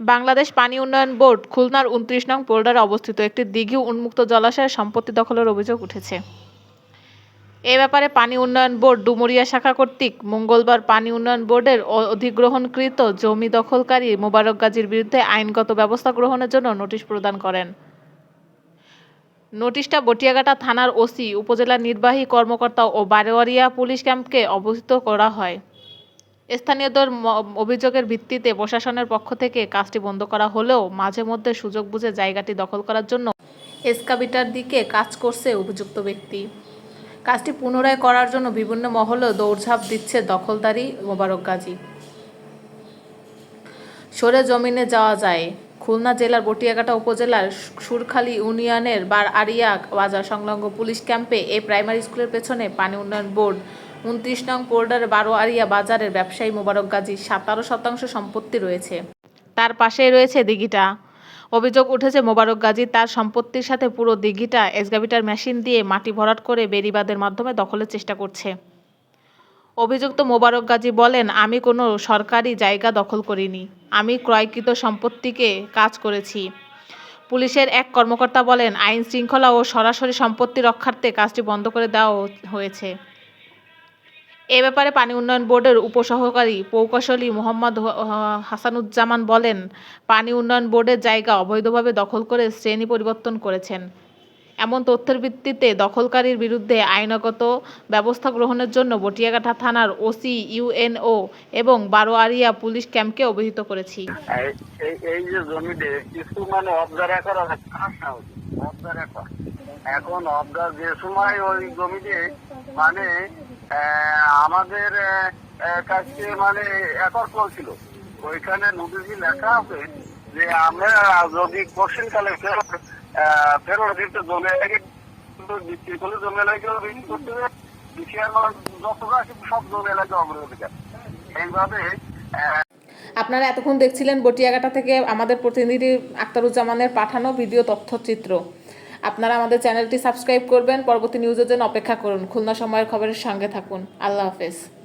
বাংলাদেশ পানি উন্নয়ন বোর্ড খুলনার উনত্রিশ নং পোল্ডারে অবস্থিত একটি দিঘি উন্মুক্ত জলাশয়ে সম্পত্তি দখলের অভিযোগ উঠেছে। এ ব্যাপারে পানি উন্নয়ন বোর্ড ডুমুরিয়া শাখা কর্তৃক মঙ্গলবার পানি উন্নয়ন বোর্ডের অধিগ্রহণকৃত জমি দখলকারী মোবারক গাজীর বিরুদ্ধে আইনগত ব্যবস্থা গ্রহণের জন্য নোটিশ প্রদান করেন। নোটিশটা বটিয়াঘাটা থানার ওসি, উপজেলা নির্বাহী কর্মকর্তা ও বারোয়ারিয়া পুলিশ ক্যাম্পকে অবহিত করা হয়। স্থানীয়দের অভিযোগের ভিত্তিতে প্রশাসনের পক্ষ থেকে কাজটি বন্ধ করা হলেও মাঝে মধ্যে সুযোগ বুঝে জায়গাটি দখল করার জন্য এসকাবিটার দিকে কাজ করছে অভিযুক্ত ব্যক্তি। কাজটি পুনরায় করার জন্য বিভিন্ন মহলে দৌড়ঝাঁপ দিচ্ছে দখলদারি মোবারক গাজী। সরে জমিনে যাওয়া যায়। খুলনা জেলার বটিয়াঘাটা উপজেলার সুরখালী ইউনিয়নের বার আরিয়া বাজার সংলগ্ন পুলিশ ক্যাম্পে এই প্রাইমারি স্কুলের পেছনে পানি উন্নয়ন বোর্ড উনত্রিশ নং পোল্ডার বারো আরিয়া বাজারের ব্যবসায়ী মোবারক গাজী, সাতারো শতাংশ সম্পত্তি রয়েছে। তার পাশেই রয়েছে দিঘিটা। অভিযোগ উঠেছে, মোবারক গাজী তার সম্পত্তির সাথে পুরো দিঘিটা এক্সকাভিটার মেশিন দিয়ে মাটি ভরাট করে বেরিবাদের মাধ্যমে দখলের চেষ্টা করছে। অভিযুক্ত মোবারক গাজী বলেন, আমি কোনো সরকারি জায়গা দখল করিনি। আমি ক্রয়কৃত সম্পত্তিকে কাজ করেছি। পুলিশের এক কর্মকর্তা বলেন, আইন শৃঙ্খলা ও সরাসরি সম্পত্তি রক্ষার্থে কাজটি বন্ধ করে দেওয়া হয়েছে। এ ব্যাপারে পানি উন্নয়ন বোর্ডের উপসহকারী প্রকৌশলী মোহাম্মদ হাসানুজ্জামান বলেন, পানি উন্নয়ন বোর্ডের জায়গা অবৈধভাবে দখল করে শ্রেণি পরিবর্তন করেছেন। এমন তথ্যের ভিত্তিতে দখলকারীর বিরুদ্ধে আইনগত ব্যবস্থা গ্রহণের জন্য বটিয়াঘাটা থানার ওসি ইউএনও এবং বারোয়ারিয়া পুলিশ ক্যাম্পকে অবহিত করেছি। এই- যে জমিতে কিছু মানে এখন অবজার যে সময় ওই জমিতে মানে আমাদের কাছে মানে একর চলছিল ওইখানে নোটিশে লেখা আছে যে আমরা যদি কোশ্চিন কালে ফেরত ফেরত দিতে জমি লাগে বিক্রি করলে জমি এলাকা বিক্রি করতে যত সব জমি এলাকা অগ্রাধিকার এইভাবে আহ, আপনারা এতক্ষণ দেখছিলেন বটিয়াঘাটা থেকে আমাদের প্রতিনিধি আক্তারুজ্জামানের পাঠানো ভিডিও তথ্যচিত্র। আপনারা আমাদের চ্যানেলটি সাবস্ক্রাইব করবেন, পরবর্তী নিউজের জন্য অপেক্ষা করুন। খুলনা সময়ের খবরের সঙ্গে থাকুন। আল্লাহ হাফেজ।